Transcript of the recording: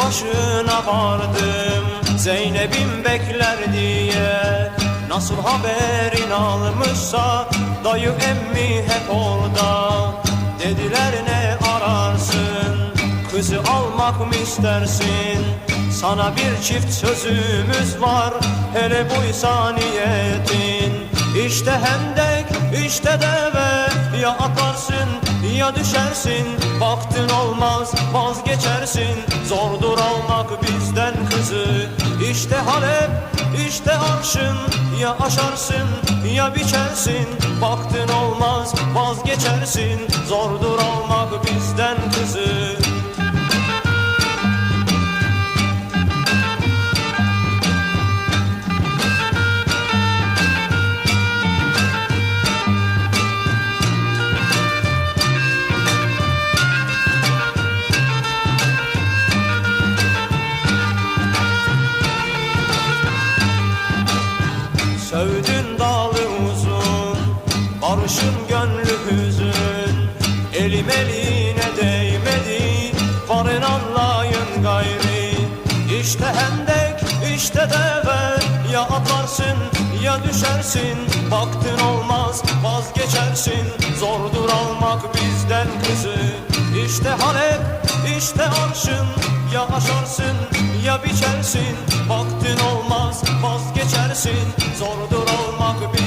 başına vardım. Zeynep'im bekler diye Nasıl haberin almışsa Dayı emmi hep orada. Dediler ne ararsın? Kızı almak mı istersin? Sana bir çift sözümüz var. Hele buysa niyetin İşte hendek işte deve Ya atlarsın ya düşersin Baktın olmaz vazgeçersin. Zordur almak bizden kızı. İşte Halep işte arşın. Ya aşarsın ya biçersin. Baktın olmaz vazgeçersin. Zordur almak Sövdün dalı uzun Barışın gönlü hüzün. Elim eline değmedi Varın anlayın gayri. İşte hendek işte deve Ya atlarsın ya düşersin. Baktın olmaz vazgeçersin Zordur almak bizden kızı. İşte Halep işte arşın Ya aşarsın ya biçersin vazgeçersin Zordur olmak bizden